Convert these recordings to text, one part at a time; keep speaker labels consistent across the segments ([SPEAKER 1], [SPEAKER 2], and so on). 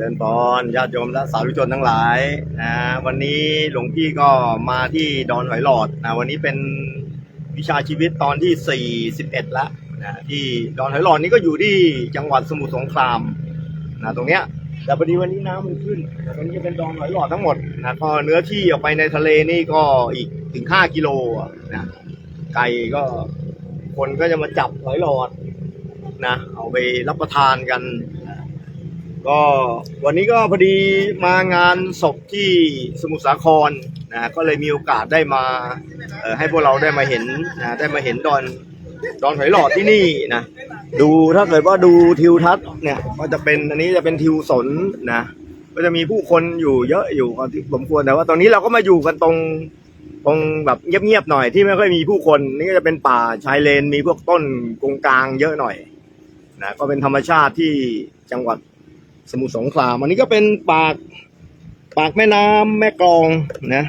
[SPEAKER 1] ริญพรญาติโยมและสาธุชนทั้งหลายนะวันนี้หลวงพี่ก็มาที่ดอนหอยหลอดนะวันนี้เป็นวิชาชีวิตตอนที่ 41แล้วนะที่ดอนหอยหลอดนี่ก็อยู่ที่จังหวัดสมุทรสงครามนะตรงเนี้ยแต่พอดีวันนี้น้ำมันขึ้นนะตรงนี้จะเป็นดอนหอยหลอดทั้งหมดนะก็เนื้อที่ออกไปในทะเลนี่ก็อีกถึง 5 กิโลนะไก่ก็คนก็จะมาจับหอยหลอดนะเอาไปรับประทานกัน ก็วันนี้ก็พอดีมางานศพที่สมุทรสาครนะก็เลยมีโอกาสได้มาให้พวกเราได้มาเห็นนะได้มาเห็นดอนดอนหอยหลอดที่นี่นะดูถ้าเกิดว่าดูทิวทัศน์เนี่ยก็จะเป็นอันนี้จะเป็นทิวสนนะก็จะมีผู้คนอยู่เยอะอยู่พอสมควรแต่ว่าตอนนี้เราก็มาอยู่กันตรงตรงแบบเงียบๆหน่อยที่ไม่ค่อยมีผู้คนนี่ก็จะเป็นป่าชายเลนมีพวกต้นกงกลางเยอะหน่อยนะก็เป็นธรรมชาติที่จังหวัด สมุทรสงครามอันนี้ก็เป็นปากปากแม่น้ำแม่กลองนะ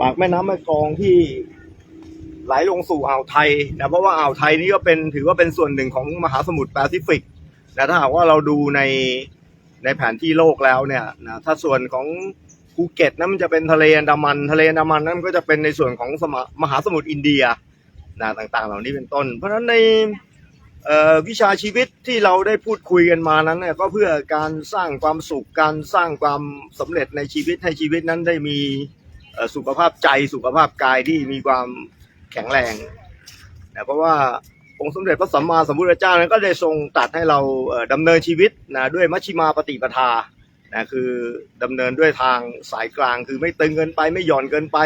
[SPEAKER 1] ปากแม่น้ำแม่กลองที่ไหลลงสู่อ่าวไทยนะเพราะว่าอ่าวไทยนี่ก็เป็นถือว่าเป็นส่วนหนึ่งของมหาสมุทรแปซิฟิกนะถ้าหากว่าเราดูในในแผนที่โลกแล้วเนี่ยนะถ้าส่วนของภูเก็ตนั้นมันจะเป็นทะเลอันดามัน ทะเลอันดามันนั้นก็จะเป็นในส่วนของสมมหาสมุทรอินเดียนะต่างๆ เหล่านี้เป็นต้น เพราะฉะนั้นใน วิชาชีวิตที่เราได้พูดคุยกันมานั้นเนี่ยก็เพื่อการสร้างความสุขการสร้างความสำเร็จในชีวิตให้ชีวิตนั้นได้มีสุขภาพใจสุขภาพกายที่มีความแข็งแรงนะเพราะว่าองค์สมเด็จพระสัมมาสัมพุทธเจ้านั้นก็ได้ทรงตัดให้เราเอ่อดำเนินชีวิตนะด้วยมัชฌิมาปฏิปทานะคือดำเนินด้วยทางสายกลาง คือไม่ตึงเกินไปไม่หย่อนเกินไป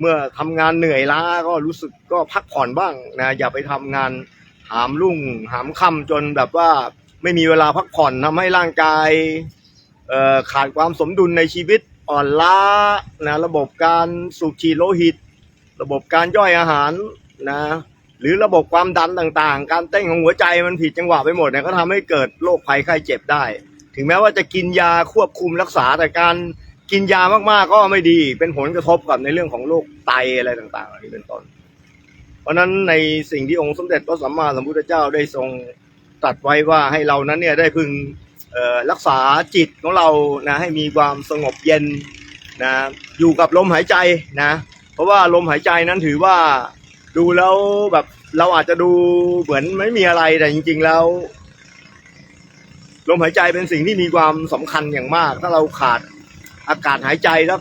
[SPEAKER 1] เมื่อทำงานเหนื่อยล้าก็รู้สึกก็พักผ่อนบ้างนะอย่าไปทำงาน หามรุ่งหามค่ำจนแบบว่าไม่มีเวลาพักผ่อนทำให้ร่างกายขาดความสมดุลในชีวิตอ่อนล้านะระบบการสูบฉีดโลหิต ระบบการย่อยอาหารนะหรือระบบความดันต่างๆ การเต้นของหัวใจมันผิดจังหวะไปหมดเนี่ยก็ทำให้เกิดโรคภัยไข้เจ็บได้ ถึงแม้ว่าจะกินยาควบคุมรักษาแต่การกินยามากๆก็ไม่ดี เป็นผลกระทบกับในเรื่องของโรคไตอะไรต่างๆเหล่านี้เป็นต้น เพราะนั้นในสิ่งที่องค์สมเด็จพระสัมมาสัมพุทธเจ้าได้ทรงตรัสไว้ว่าให้เรานั้นเนี่ยได้พึงรักษาจิตของเรานะให้มีความสงบเย็นนะอยู่กับลมหายใจนะ เพราะว่าลมหายใจนั้นถือว่าดูแล้วแบบเราอาจจะดูเหมือนไม่มีอะไรแต่จริง ๆ แล้ว ลมหายใจเป็นสิ่งที่มีความสำคัญอย่างมาก ถ้าเราขาดอากาศหายใจแล้ว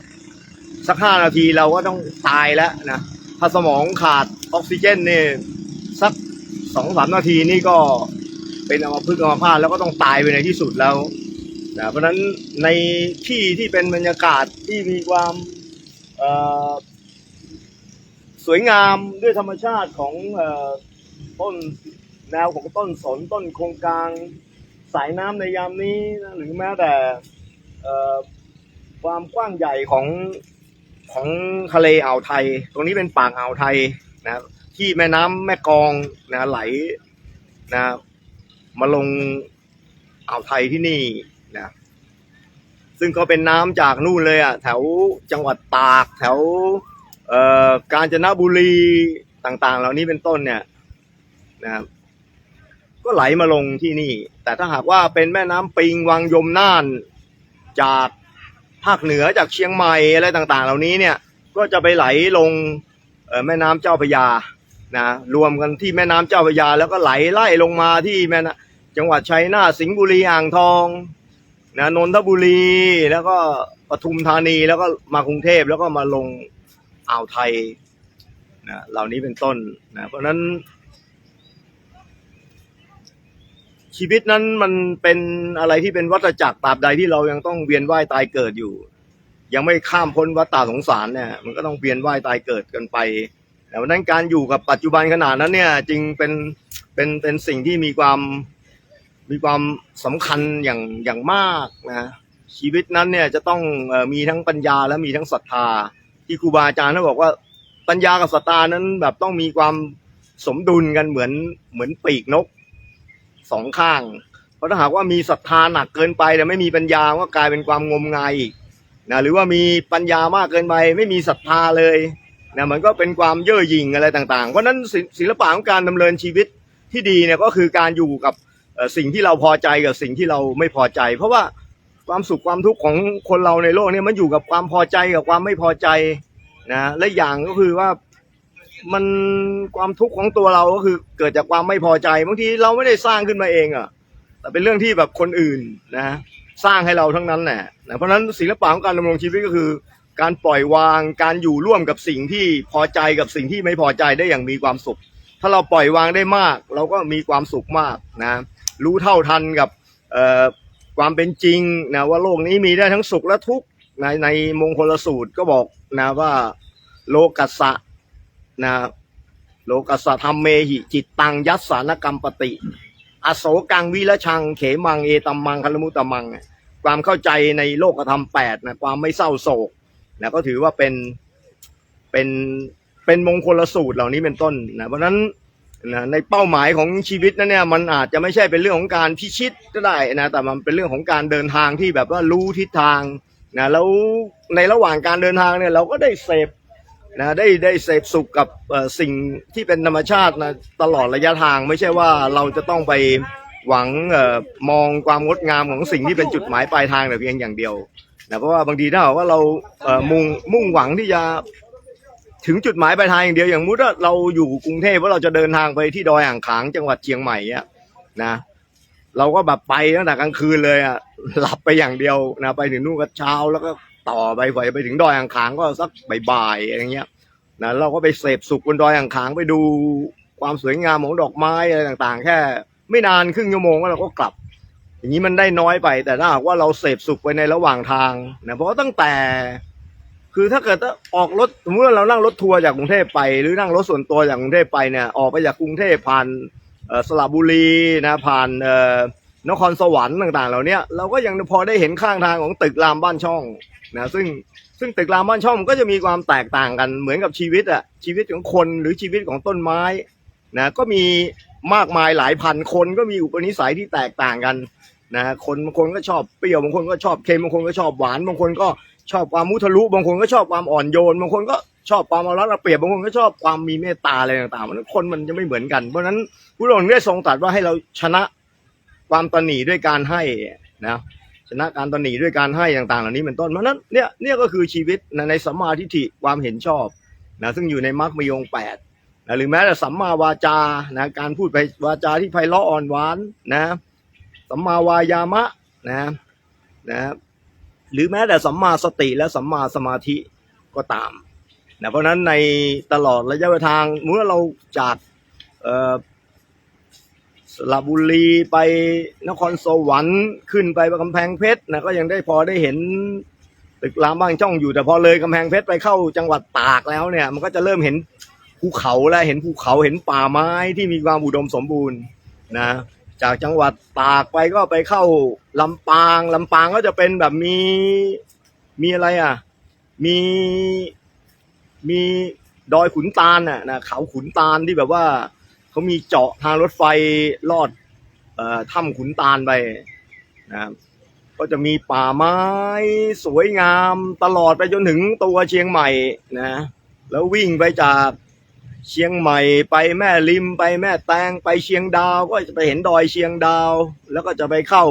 [SPEAKER 1] สักห้านาทีเราก็ต้องตายแล้วนะ ถ้าสมองขาดออกซิเจนเนี่ยสักสองสามนาทีนี่ก็เป็นอัมพฤกษ์อัมพาตแล้วก็ต้องตายไปในที่สุดแล้วนะเพราะฉะนั้นในที่ที่เป็นบรรยากาศที่มีความสวยงามด้วยธรรมชาติของอต้นแนวของต้นสนต้นโครงกลางสายน้ำในยามนี้นะหรือแม้แต่ความกว้างใหญ่ของ ของทะเลอ่าวไทย ตรงนี้เป็นปากอ่าวไทยนะที่แม่น้ำแม่กองนะไหลนะมาลงอ่าวไทยที่นี่นะซึ่งก็เป็นน้ำจากนู่นเลยอะแถวจังหวัดตากแถวเอ่อกาญจนบุรีต่างๆ เหล่านี้เป็นต้นเนี่ยนะครับก็ไหลมาลงที่นี่ แต่ถ้าหากว่าเป็นแม่น้ำปิงวังยมน่านจาก ภาคเหนือจากเชียงใหม่อะไรต่างๆ เหล่านี้เนี่ยก็จะไปไหลลงแม่น้ำเจ้าพระยานะรวมกันที่แม่น้ำเจ้าพระยา แล้วก็ไหลไล่ลงมาที่แม่น้ำจังหวัดชัยนาทสิงห์บุรีอ่างทองนะนนทบุรีแล้วก็ปทุมธานีแล้วก็มากรุงเทพแล้วก็มาลงอ่าวไทยนะเหล่านี้เป็นต้นนะเพราะฉะนั้น ชีวิตนั้นมันเป็นอะไรที่เป็นวัฏจักรตราบใดที่เรายังต้องเวียนว่ายตายเกิดอยู่ ยังไม่ข้ามพ้นวัฏฏะสงสารเนี่ย มันก็ต้องเวียนว่ายตายเกิดกันไปแต่วันนั้นการอยู่กับปัจจุบันขนาดนั้นเนี่ยจึงเป็นเป็นเป็นสิ่งที่มีความมีความสำคัญอย่างอย่างมากนะชีวิตนั้นเนี่ยจะต้องอมีทั้งปัญญาและมีทั้งศรัทธา ที่ครูบาอาจารย์ท่านบอกว่าปัญญากับศรัทธานั้นแบบต้องมีความสมดุลกันเหมือนเหมือนปีกนก สองข้าง เพราะถ้าหากว่ามีศรัทธาหนักเกินไปแต่ไม่มีปัญญาก็กลายเป็นความงมงายอีกนะหรือว่ามีปัญญามากเกินไปไม่มีศรัทธาเลยนะมันก็เป็นความเย่อหยิ่งอะไรต่างๆ เพราะนั้นศิลปะของการดำเนินชีวิตที่ดีเนี่ยก็คือการอยู่กับสิ่งที่เราพอใจกับสิ่งที่เราไม่พอใจ เพราะว่าความสุขความทุกข์ของคนเราในโลกนี่ยมันอยู่กับความพอใจกับความไม่พอใจนะและอย่างก็คือว่า มันความทุกข์ของตัวเราก็คือเกิดจากความไม่พอใจบางทีเราไม่ได้สร้างขึ้นมาเองอะแต่เป็นเรื่องที่แบบคนอื่นนะสร้างให้เราทั้งนั้นแหละนะเพราะฉะนั้นศิลปะของการดำรงชีวิตก็คือ การปล่อยวางการอยู่ร่วมกับสิ่งที่พอใจกับสิ่งที่ไม่พอใจได้อย่างมีความสุข ถ้าเราปล่อยวางได้มาก เราก็มีความสุขมากนะรู้เท่าทันกับเอ่อความเป็นจริงนะว่าโลกนี้มีได้ทั้งสุขและทุกข์ในในมงคลสูตรก็บอกนะว่าโลกัสสะ นะโลกัสธรรมเมหิ จิตตังยัสสานกรรมปติอโศกังวิรชัง เขมังเอตัมมังคลมุตตมัง ความเข้าใจในโลกธรรมแปดนะความไม่เศร้าโศกนะก็ถือว่าเป็นเป็นเป็นมงคลสูตรเหล่านี้เป็นต้นนะเพราะฉะนั้นนะในเป้าหมายของชีวิตนั้นเนี่ยมันอาจจะไม่ใช่เป็นเรื่องของการพิชิตก็ได้นะแต่มันเป็นเรื่องของการเดินทางที่แบบว่ารู้ทิศทางนะแล้วในระหว่างการเดินทางเนี่ยเราก็ได้เสพ นะได้ได้เสพสุขกับสิ่งที่เป็นธรรมชาตินะตลอดระยะทางไม่ใช่ว่าเราจะต้องไปหวังออมองความงดงามของสิ่งที่เป็นจุดหมายปลายทางแต่เพียงอย่างเดียวนะเพราะว่าบางทีถ้าหากว่าเรามุ่งมุ่งหวังที่จะถึงจุดหมายปลายทางอย่างเดียวอย่างมุติว่าเราอยู่กรุงเทพว่าเราจะเดินทางไปที่ดอยอ่างขางจังหวัดเชียงใหม่อะนะเราก็แบบไปตั้งแต่กลางคืนเลยอะหลับไปอย่างเดียวนะไปถึงนู่นก็เช้าแล้วก็ ต่อไปไปไปถึงดอยอ่างขางก็สักบ่ายๆอะไรเงี้ยนะเราก็ไปเสพสุขบนดอยอ่างขางไปดูความสวยงามของดอกไม้อะไรต่างๆ แค่ไม่นานครึ่งชั่วโมงก็เราก็กลับ อย่างนี้มันได้น้อยไป แต่ถ้าหากว่าเราเสพสุขไปในระหว่างทางนะเพราะตั้งแต่ คือถ้าเกิดว่าออกรถสมมติว่าเรานั่งรถทัวร์จากกรุงเทพไป หรือนั่งรถส่วนตัวจากกรุงเทพไปเนี่ยออกไปจากกรุงเทพผ่านอ่อสระบุรีนะผ่านเอ่อ นครสวรรค์ต่างๆ เหล่านี้เราก็ยังพอได้เห็นข้างทางของตึกรามบ้านช่องนะซึ่งซึ่งตึกรามบ้านช่องมันก็จะมีความแตกต่างกันเหมือนกับชีวิตอะชีวิตของคนหรือชีวิตของต้นไม้นะก็มีมากมายหลายพันคนก็มีอุปนิสัยที่แตกต่างกันนะคนบางคนก็ชอบเปรี้ยวบางคนก็ชอบเค็มบางคนก็ชอบหวานบางคนก็ชอบความมุทะลุบางคนก็ชอบความอ่อนโยนบางคนก็ชอบความเอารัดเอาเปรียบบางคนก็ชอบความมีเมตตาอะไรต่างๆมันคนมันจะไม่เหมือนกันเพราะฉะนั้นผู้องค์ได้ทรงตรัสว่าให้เราชนะ ความตนีด้วยการให้นะชนะการตนีด้วยการให้ต่างๆ เหล่านี้เป็นต้นเพราะนั้นเนี่ยเนี่ยก็คือชีวิตนะในสัมมาทิฏฐิความเห็นชอบนะซึ่งอยู่ในมรรคมีองแปดนะหรือแม้แต่สัมมาวาจานะการพูดไปวาจาที่ไพเราะอ่อนหวานนะสัมมาวายามะนะนะหรือแม้แต่สัมมาสติและสัมมาสมาธิก็ตามนะเพราะฉะนั้นในตลอดระยะทางเมื่อเราจากเอ่อ สระบุรีไปนครสวรรค์ขึ้นไปกำแพงเพชรนะก็ยังได้พอได้เห็นตึกรามบ้างช่องอยู่แต่พอเลยกำแพงเพชรไปเข้าจังหวัดตากแล้วเนี่ย มันก็จะเริ่มเห็นภูเขาแล้วเห็นภูเขาเห็นป่าไม้ที่มีความอุดมสมบูรณ์นะจากจังหวัดตากไปก็ไปเข้าลำปางลำปางก็จะเป็นแบบมีมีอะไรอะ มีมีดอยขุนตาลน่ะนะเขาขุนตาลที่แบบว่า เขามีเจาะทางรถไฟลอดอถ้ำขุนตาลไปนะครับก็จะมีป่าไม้สวยงามตลอดไปจนถึงตัวเชียงใหม่นะ แล้ววิ่งไปจากเชียงใหม่ไปแม่ริมไปแม่แตงไปเชียงดาวก็จะไปเห็นดอยเชียงดาว แล้วก็จะไปเข้า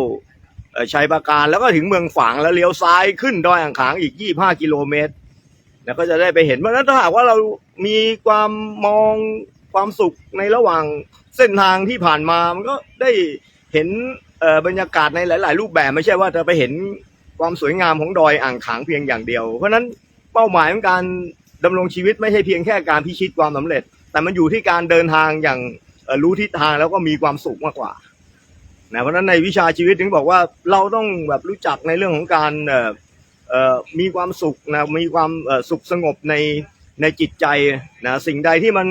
[SPEAKER 1] ชัยปราการแล้วก็ถึงเมืองฝางแล้วเลี้ยวซ้ายขึ้นดอยอ่างขางอีก 25 กิโลเมตร แล้วก็จะได้ไปเห็นเพราะนั้นถ้าหากว่าเรามีความมอง ความสุขในระหว่างเส้นทางที่ผ่านมา มันก็ได้เห็นบรรยากาศในหลาย ๆ รูปแบบไม่ใช่ว่าจะไปเห็นความสวยงามของดอยอ่างขางเพียงอย่างเดียว เพราะฉะนั้นเป้าหมายของการดำรงชีวิตไม่ใช่เพียงแค่การพิชิตความสำเร็จ แต่มันอยู่ที่การเดินทางอย่างรู้ทิศทางแล้วก็มีความสุขมากกว่านะเพราะฉะนั้นในวิชาชีวิตถึงบอกว่าเราต้องแบบรู้จักในเรื่องของการมีความสุขนะมีความสุขสงบในในจิตใจนะสิ่งใดที่มัน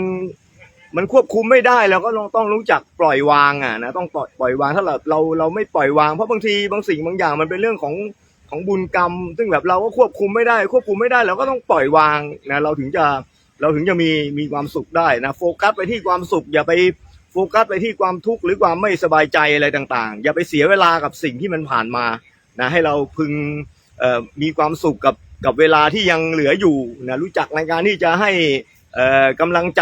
[SPEAKER 1] มันควบคุมไม่ได้เราก็ต้องรู้จักปล่อยวางอะนะต้องปล่อยปล่อยวางถ้าเราเราเราไม่ปล่อยวางเพราะบางทีบางสิ่งบางอย่างมันเป็นเรื่องของของบุญกรรม ซึ่งแบบเราก็ควบคุมไม่ได้ ควบคุมไม่ได้เราก็ต้องปล่อยวางนะเราถึงจะเราถึงจะมีมีความสุขได้นะโฟกัสไปที่ความสุข อย่าไปโฟกัสไปที่ความทุกข์หรือความไม่สบายใจอะไรต่างๆ อย่าไปเสียเวลากับสิ่งที่มันผ่านมานะให้เราพึงเอ่อมีความสุขกับกับเวลาที่ยังเหลืออยู่นะรู้จักในการที่จะให้ กำลังใจ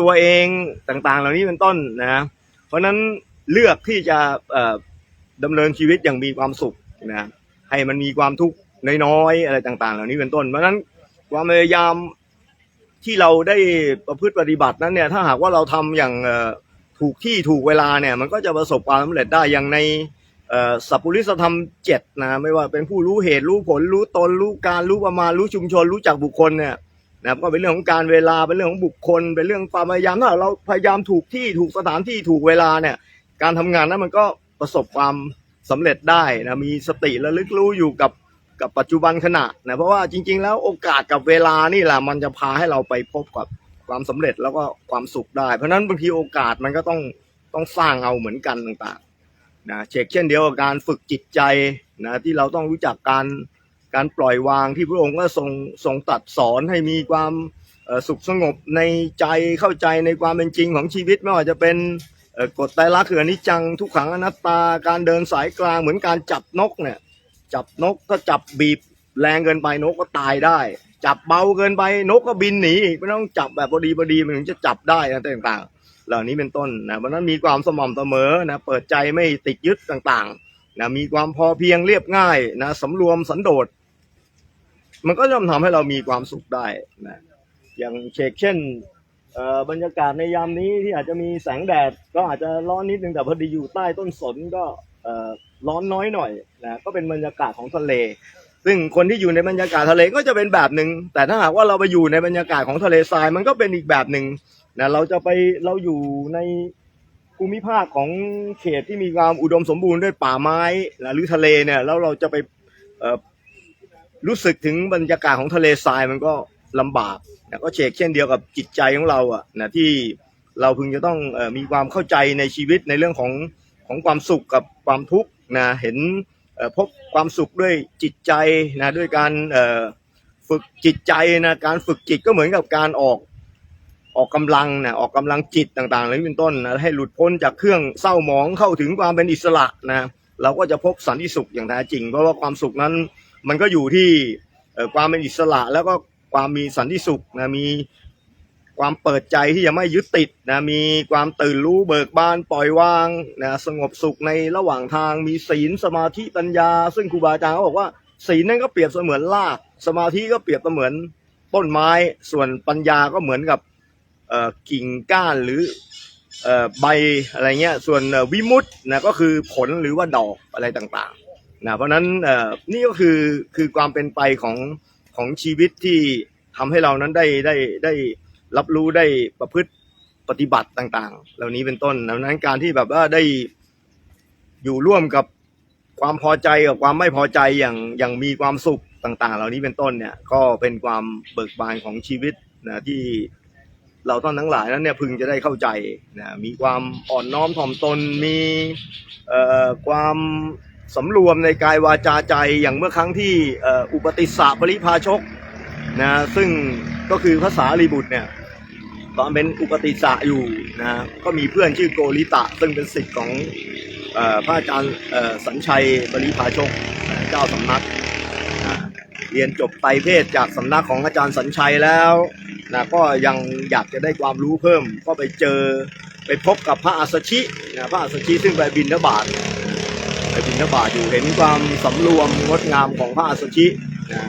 [SPEAKER 1] ตัวเองต่างๆ เหล่านี้เป็นต้นนะเพราะนั้นเลือกที่จะดำเนินชีวิตอย่างมีความสุขนะให้มันมีความทุกข์น้อยๆอะไรต่าง ๆ เหล่านี้เป็นต้น เพราะนั้นความพยายามที่เราได้ประพฤติปฏิบัตินั้นเนี่ยถ้าหากว่าเราทำอย่างถูกที่ถูกเวลาเนี่ยมันก็จะประสบความสำเร็จได้อย่างในสัพพุริสธรรมเจ็ดนะไม่ว่าเป็นผู้รู้เหตุรู้ผลรู้ตนรู้การรู้ประมาณรู้ชุมชนรู้จักบุคคลเนี่ย นะครับก็เป็นเรื่องของการเวลาเป็นเรื่องของบุคคล เป็นเรื่องความพยายามถ้าเราพยายามถูกที่ถูกสถานที่ถูกเวลาเนี่ย การทำงานนั้นมันก็ประสบความสำเร็จได้นะมีสติระลึกรู้อยู่กับกับปัจจุบันขณะนะเพราะว่าจริง ๆ แล้วโอกาสกับเวลานี่แหละมันจะพาให้เราไปพบกับความสำเร็จแล้วก็ความสุขได้ เพราะฉะนั้นบางทีโอกาสมันก็ต้องต้องสร้างเอาเหมือนกันต่างๆนะเช็คเช่นเดียวกับการฝึกจิตใจนะที่เราต้องรู้จักการ การปล่อยวางที่พระองค์ก็ทรงทรงตัดสอนให้มีความสุขสงบในใจเข้าใจในความเป็นจริงของชีวิตไม่ว่าจะเป็นกฎไตรลักษณ์คืออนิจจังทุกขังอนัตตาการเดินสายกลางเหมือนการจับนกเนี่ยจับนกก็จับบีบแรงเกินไปนกก็ตายได้ จับเบาเกินไปนกก็บินหนีไม่ต้องจับแบบพอดีพอดีมันถึงจะจับได้นะต่างๆ เหล่านี้เป็นต้นนะเพราะฉะนั้นมีความสม่ำเสมอนะเปิดใจไม่ติดยึดต่างๆนะมีความพอเพียงเรียบง่ายนะสำรวมสันโดษ มันก็ย่อมทำให้เรามีความสุขได้นะอย่างเชกเช่นบรรยากาศในยามนี้ที่อาจจะมีแสงแดดก็อาจจะร้อนนิดนึงแต่พอดีอยู่ใต้ต้นสนก็ร้อนน้อยหน่อยนะก็เป็นบรรยากาศของทะเล ซึ่งคนที่อยู่ในบรรยากาศทะเลก็จะเป็นแบบหนึ่งแต่ถ้าหากว่าเราไปอยู่ในบรรยากาศของทะเลทรายมันก็เป็นอีกแบบหนึ่งนะเราจะไปเราอยู่ในภูมิภาคของเขตที่มีความอุดมสมบูรณ์ด้วยป่าไม้หรือทะเลเนี่ยแล้วเราจะไป รู้สึกถึงบรรยากาศของทะเลทรายมันก็ลำบากนะก็เชกเช่นเดียวกับจิตใจของเราอะนะที่เราพึงจะต้องอมีความเข้าใจในชีวิตในเรื่องของของความสุขกับความทุกข์นะเห็นพบความสุขด้วยจิตใจนะด้วยการฝึกจิตใจนะการฝึกจิตก็เหมือนกับการออกออกกำลังนะออกกำลังจิตต่างๆเลยเป็นต้นนะให้หลุดพ้นจากเครื่องเศร้าหมองเข้าถึงความเป็นอิสระนะเราก็จะพบสันติสุขอย่างแท้จริง เพราะว่าความสุขนั้น มันก็อยู่ที่ความเป็นอิสระแล้วก็ความมีสันติสุขนะมีความเปิดใจที่จะไม่ยึดติดนะมีความตื่นรู้เบิกบานปล่อยวางนะสงบสุขในระหว่างทางมีศีลสมาธิปัญญา ซึ่งครูบาอาจารย์เขาบอกว่าศีลนั่นก็เปรียบเสมือนราก สมาธิก็เปรียบเสมือนต้นไม้ ส่วนปัญญาก็เหมือนกับกิ่งก้านหรือใบอะไรเงี้ยส่วนวิมุตต์นะก็คือผลหรือว่าดอกอะไรต่างๆ นะเพราะนั้นนี่ก็คือคือความเป็นไปของของชีวิตที่ทำให้เรานั้นได้ได้ได้รับรู้ได้ประพฤติปฏิบัติต่าง ๆ เหล่านี้เป็นต้นดังนั้นการที่แบบว่าได้อยู่ร่วมกับความพอใจกับความไม่พอใจอย่างอย่างมีความสุขต่าง ๆ เหล่านี้เป็นต้นเนี่ยก็เป็นความเบิกบานของชีวิตนะที่เราท่านทั้งหลายนั้นเนี่ยพึงจะได้เข้าใจนะมีความอ่อนน้อมถ่อมตนมีเอ่อความ สำรวมในกายวาจาใจอย่างเมื่อครั้งที่อุปติสสะปริพาชกนะซึ่งก็คือภาษาลีบุตรเนี่ยตอนเป็นอุปติสสะอยู่นะก็มีเพื่อนชื่อโกริตะ ซึ่งเป็นศิษย์ของพระอาจารย์สัญชัยปริพาชกเจ้าสำนักนะเรียนจบไตรเพศจากสำนักของอาจารย์สัญชัยแล้วนะก็ยังอยากจะได้ความรู้เพิ่ม ก็ไปเจอไปพบกับพระอาสชินะพระอาสชิซึ่งไปบินทบาท บิณฑบาตอยู่เห็นความสำรวมงดงามของพระอาสชินะ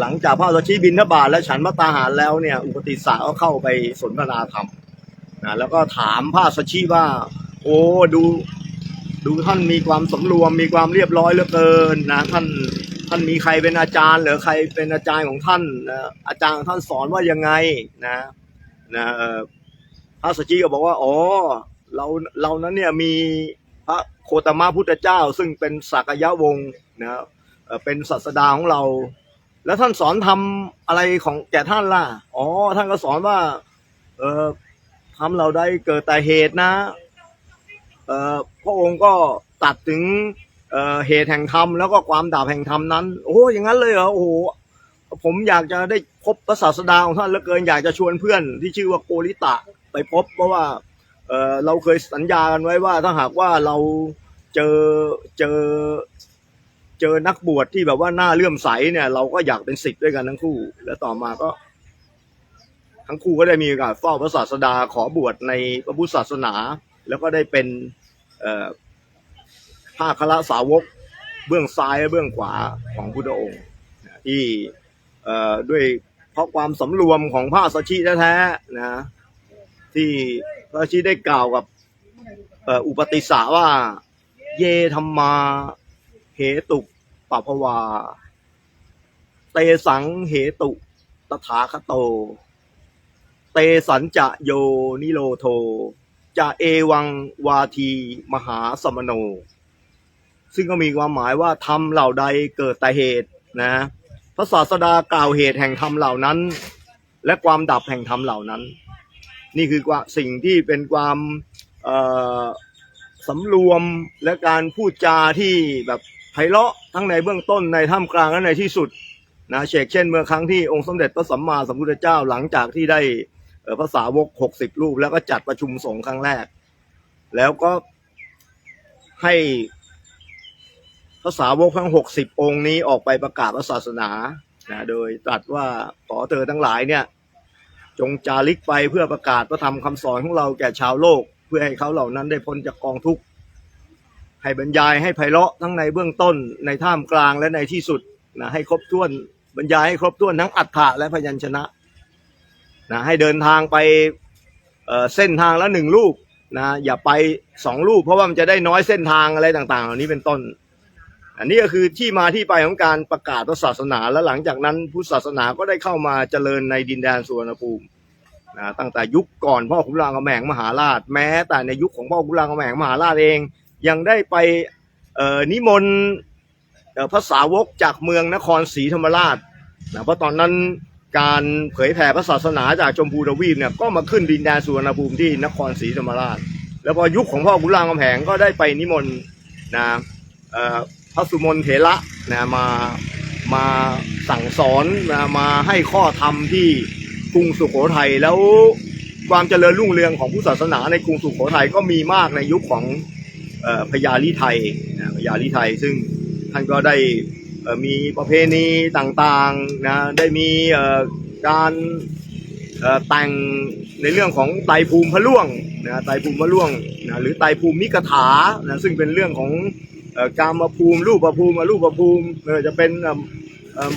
[SPEAKER 1] หลังจากพระอาสชิบิณฑบาตและฉันพระตาหารแล้วเนี่ยอุปติสสะก็เข้าไปสนทนาธรรมนะแล้วก็ถามพระอาสชิว่า โอ้ดูดูท่านมีความสำรวมมีความเรียบร้อยเหลือเกินนะท่านท่านมีใครเป็นอาจารย์หรือใครเป็นอาจารย์ของท่านนะอาจารย์ท่านสอนว่ายังไงนะนะพระอาสชิก็บอกว่าอ๋อเราเรานั้นเนี่ยมีพระ โคตมะพุทธเจ้า ซึ่งเป็นสักยะวงศ์นะเอ่อเป็นศาสดาของเรา แล้วท่านสอนทำอะไรของแก่ท่านล่ะ อ๋อ ท่านก็สอนว่า เออทำเราได้เกิดแต่เหตุนะเออพระองค์ก็ตัดถึงเออเหตุแห่งธรรมแล้วก็ความดับแห่งธรรมนั้น โอ้อย่างนั้นเลยเหรอโอ้โหผมอยากจะได้พบพระศาสดาของท่านเหลือเกินอยากจะชวนเพื่อนที่ชื่อว่าโกริตะไปพบเพราะว่า เออเราเคยสัญญากันไว้ว่าถ้าหากว่าเราเจอเจอเจอนักบวชที่แบบว่าหน้าเลื่อมใสเนี่ย เราก็อยากเป็นศิษย์ด้วยกันทั้งคู่ แล้วต่อมาก็ ทั้งคู่ก็ได้มีโอกาสเฝ้าพระศาสดาขอบวชในพระพุทธศาสนา แล้วก็ได้เป็นเออภาคละสาวกเบื้องซ้ายและเบื้องขวาของพุทธองค์ที่เออด้วยเพราะความสำรวมของพระสัชชีแท้ๆนะ ที่พระชีได้กล่าวกับอุปติสสะว่า เยธรรมาเหตุปปภวา เตสังเหตุตถาคโต เตสัญจะโยนิโรโทจะเอวังวาทีมหาสมโน ซึ่งก็มีความหมายว่าธรรมเหล่าใดเกิดแต่เหตุนะพระศาสดากล่าวเหตุแห่งธรรมเหล่านั้น และความดับแห่งธรรมเหล่านั้น นี่คือว่าสิ่งที่เป็นความสำรวมและการพูดจาที่แบบไพเราะทั้งในเบื้องต้นในท่ามกลางและในที่สุดนะเชกเช่นเมื่อครั้งที่องค์สมเด็จพระสัมมาสัมพุทธเจ้าหลังจากที่ได้เอ่อพระสาวกหกสิบรูป แล้วก็จัดประชุมสงฆ์ครั้งแรก แล้วก็ให้พระสาวกทั้งหกสิบองค์นี้ออกไปประกาศศาสนานะโดยตรัสว่าขอเธอทั้งหลายเนี่ย จงจาริกไปเพื่อประกาศพระธรรมคำสอนของเราแก่ชาวโลก เพื่อให้เขาเหล่านั้นได้พ้นจากกองทุกข์ให้บรรยายให้ไพเราะทั้งในเบื้องต้นในท่ามกลางและในที่สุดนะให้ครบถ้วนบรรยายให้ครบถ้วนทั้งอัฏฐะและพยัญชนะนะให้เดินทางไปเเส้นทางละหนึ่งลูกนะอย่าไปสองลูกเพราะว่ามันจะได้น้อยเส้นทางอะไรต่าง ๆ เหล่านี้เป็นต้น อันนี้ก็คือที่มาที่ไปของการประกาศพระศาสนา และหลังจากนั้นพุทธศาสนาก็ได้เข้ามาเจริญในดินแดนสุวรรณภูมินะตั้งแต่ยุคก่อนพ่อขุนรามคำแหงมหาราช แม้แต่ในยุคของพ่อขุนรามคำแหงมหาราชเอง ยังได้ไปนิมนต์พระสาวกจากเมืองนครศรีธรรมราชนะเพราะตอนนั้นการเผยแผ่พระศาสนาจากชมพูทวีปเนี่ยก็มาขึ้นดินแดนสุวรรณภูมิที่นครศรีธรรมราช แล้วพอยุคของพ่อขุนรามคำแหงก็ได้ไปนิมนต์นะเออ พระสุมนเถระนะมามาสั่งสอนนะมาให้ข้อธรรมที่กรุงสุโขทัยแล้วความเจริญรุ่งเรืองของพุทธศาสนาในกรุงสุโขทัยก็มีมากในยุคของออพญาลิไทยนะพญาลิไทยซึ่งท่านก็ได้มีประเพณีต่างๆนะได้มีการแต่งในเรื่องของไตภูมิพระล่วงนะไตภูมิพระล่วงนะหรือไตภูมิมิกถานะซึ่งเป็นเรื่องของ กามภูมิรูปภูมิอรูปภูมิไม่ว่าจะเป็น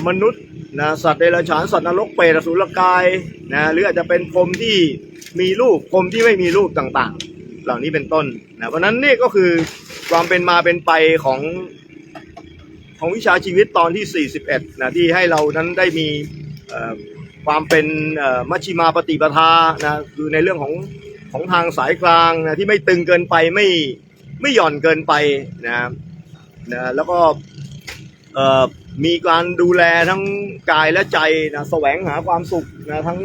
[SPEAKER 1] มนุษย์นะสัตว์เดรัจฉานสัตว์นรกเปรตอสุรกายนะหรืออาจจะเป็นพรมที่มีรูปพรมที่ไม่มีรูปต่างๆ เหล่านี้เป็นต้นนะเพราะนั้นนี่ก็คือความเป็นมาเป็นไปของของวิชาชีวิตตอนที่ 41นะที่ให้เรานั้นได้มีความเป็นมัชฌิมาปฏิปทานะคือในเรื่องของของทางสายกลางนะที่ไม่ตึงเกินไปไม่ไม่หย่อนเกินไปนะ นะแล้วก็มีการดูแลทั้งกายและใจนะแสวงหาความสุขนะทั้ง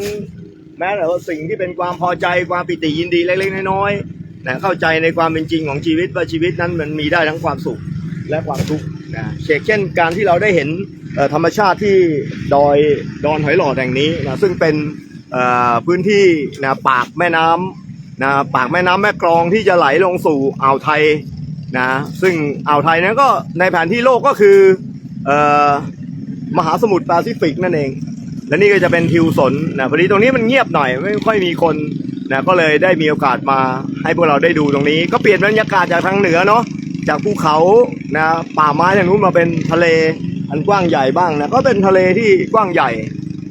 [SPEAKER 1] แม้แต่ว่าสิ่งที่เป็นความพอใจความปิติยินดีเล็กๆน้อยๆนะเข้าใจในความเป็นจริงของชีวิตว่าชีวิตนั้นมันมีได้ทั้งความสุขและความทุกข์นะเช่นเช่นการที่เราได้เห็นธรรมชาติที่ดอยดอนหอยหลอดแห่งนี้นะซึ่งเป็นพื้นที่นะปากแม่น้ำนะปากแม่น้ำแม่กลองที่จะไหลลงสู่อ่าวไทย นะซึ่งอ่าวไทยนั้นก็ในแผนที่โลกก็คือเอ่อมหาสมุทรแปซิฟิกนั่นเอง และนี่ก็จะเป็นทิวสนนะพอดีตรงนี้มันเงียบหน่อยไม่ค่อยมีคนนะก็เลยได้มีโอกาสมาให้พวกเราได้ดูตรงนี้ ก็เปลี่ยนบรรยากาศจากทางเหนือเนาะจากภูเขานะป่าไม้ทางนู้นมาเป็นทะเลอันกว้างใหญ่บ้างนะก็เป็นทะเลที่กว้างใหญ่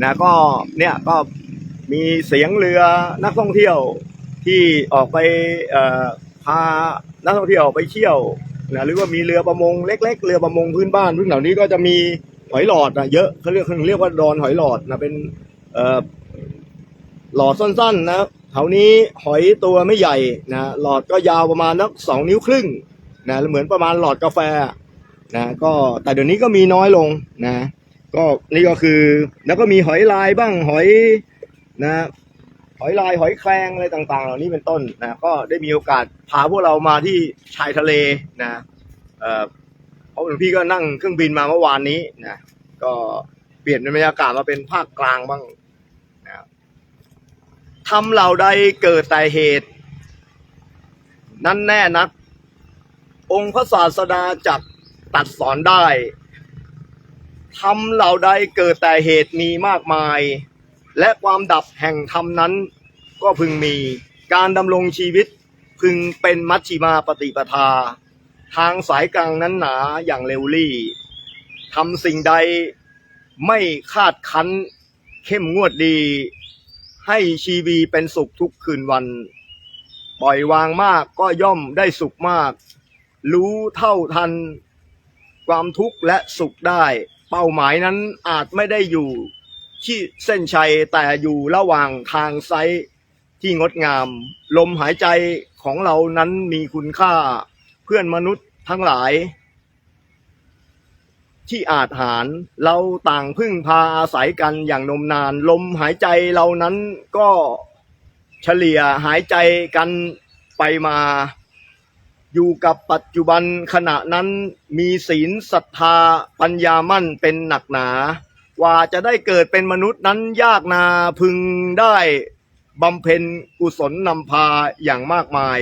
[SPEAKER 1] นะก็เนี่ยก็มีเสียงเรือนักท่องเที่ยวที่ออกไปพา นักท่องเที่ยวไปเที่ยวนะหรือว่ามีเรือประมงเล็ก ๆ เรือประมงพื้นบ้านซึ่งเหล่านี้ก็จะมีหอยหลอดนะเยอะเขาเรียกเขาเรียกว่าดอนหอยหลอดนะเป็นเอ่อหลอดสั้นๆนะแถวนี้หอยตัวไม่ใหญ่นะหลอดก็ยาวประมาณนักสองนิ้วครึ่งนะเหมือนประมาณหลอดกาแฟนะก็แต่เดี๋ยวนี้ก็มีน้อยลงนะก็นี่ก็คือแล้วก็มีหอยลายบ้างหอยนะ อยลายหอยแครงอะไรต่างๆ เหล่านี้เป็นต้นนะก็ได้มีโอกาสพาพวกเรามาที่ชายทะเลนะเออเพราะหลวงพี่ก็นั่งเครื่องบินมาเมื่อวานนี้นะก็เปลี่ยนบรรยากาศมาเป็นภาคกลางบ้างนะทำเหล่าใดเกิดแต่เหตุ นั่นแน่นัก องค์พระศาสดาจักตัดสอนได้ทำเหล่าใดเกิดแต่เหตุมีมากมาย และความดับแห่งธรรมนั้น ก็พึงมีการดำรงชีวิตพึงเป็นมัชชิมาปฏิปทา ทางสายกลางนั้นหนาอย่างเร็วรี่ทำสิ่งใดไม่คาดคั้นเข้มงวดดี ให้ชีวีเป็นสุขทุกคืนวัน ปล่อยวางมากก็ย่อมได้สุขมาก รู้เท่าทัน ความทุกข์และสุขได้ เป้าหมายนั้นอาจไม่ได้อยู่ ที่เส้นชัยแต่อยู่ระหว่างทางไซที่งดงาม ลมหายใจของเรานั้นมีคุณค่าเพื่อนมนุษย์ทั้งหลาย ที่อาจหารเราต่างพึ่งพาอาศัยกันอย่างนมนาน ลมหายใจเรานั้นก็เฉลี่ยหายใจกันไปมา อยู่กับปัจจุบันขณะนั้นมีศีลศรัทธาปัญญามั่นเป็นหนักหนา ว่าจะได้เกิดเป็นมนุษย์นั้นยากนาพึงได้บำเพ็ญกุศลนำพาอย่างมากมาย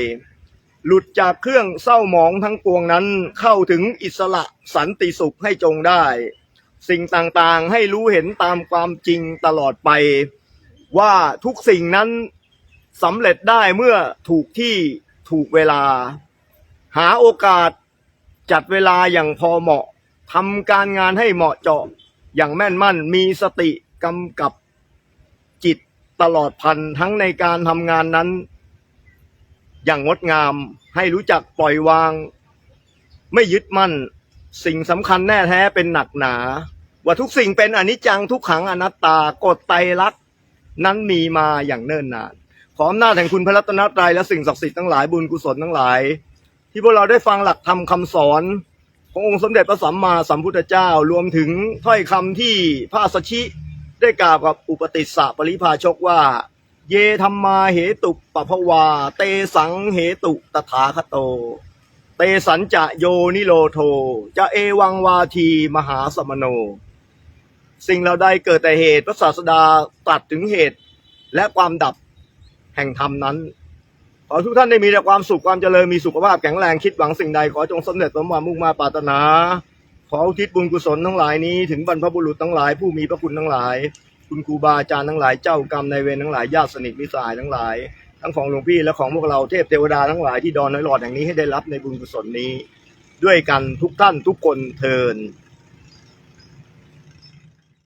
[SPEAKER 1] หลุดจากเครื่องเศร้าหมองทั้งปวงนั้นเข้าถึงอิสระสันติสุขให้จงได้ สิ่งต่างๆให้รู้เห็นตามความจริงตลอดไป ว่าทุกสิ่งนั้นสำเร็จได้เมื่อถูกที่ถูกเวลา หาโอกาสจัดเวลาอย่างพอเหมาะทำการงานให้เหมาะเจาะ อย่างแม่นมั่นมีสติกำกับจิตตลอดพันทั้งในการทำงานนั้น อย่างงดงามให้รู้จักปล่อยวาง ไม่ยึดมั่น สิ่งสำคัญแน่แท้เป็นหนักหนา ว่าทุกสิ่งเป็นอนิจจังทุกขังอนัตตากฎไตรลักษณ์นั้นมีมาอย่างเนิ่นนาน ขออำนาจแห่งคุณพระรัตนตรัยและสิ่งศักดิ์สิทธิ์ทั้งหลายบุญกุศลทั้งหลาย ที่พวกเราได้ฟังหลักธรรมคำสอน ขององค์สมเด็จพระสัมมาสัมพุทธเจ้ารวมถึงถ้อยคำที่พระสัชชิได้กล่าวกับอุปติสสะปริภาชกว่า เยธรรมาเหตุปปภวา เตสังเหตุตถาคโต เตสัญจะโยนิโรโท จะเอวังวาทีมหาสมโน สิ่งเราได้เกิดแต่เหตุพระศาสดาตรัสถึงเหตุและความดับแห่งธรรมนั้น ขอทุกท่านได้มีแต่ความสุขความเจริญมีสุขภาพแข็งแรงคิดหวังสิ่งใดขอจงสำเร็จสมหวังมุ่งมาปรารถนา ขออุทิศบุญกุศลทั้งหลายนี้ถึงบรรพบุรุษทั้งหลายผู้มีพระคุณทั้งหลาย คุณครูบาอาจารย์ทั้งหลายเจ้ากรรมนายเวรทั้งหลายญาติสนิทมิตรสหายทั้งหลาย ทั้งของหลวงพี่และของพวกเราเทพเทวดาทั้งหลายที่ดอนน้อยหลอดแห่งนี้ให้ได้รับในบุญกุศลนี้ ด้วยกันทุกท่านทุกคนเทิน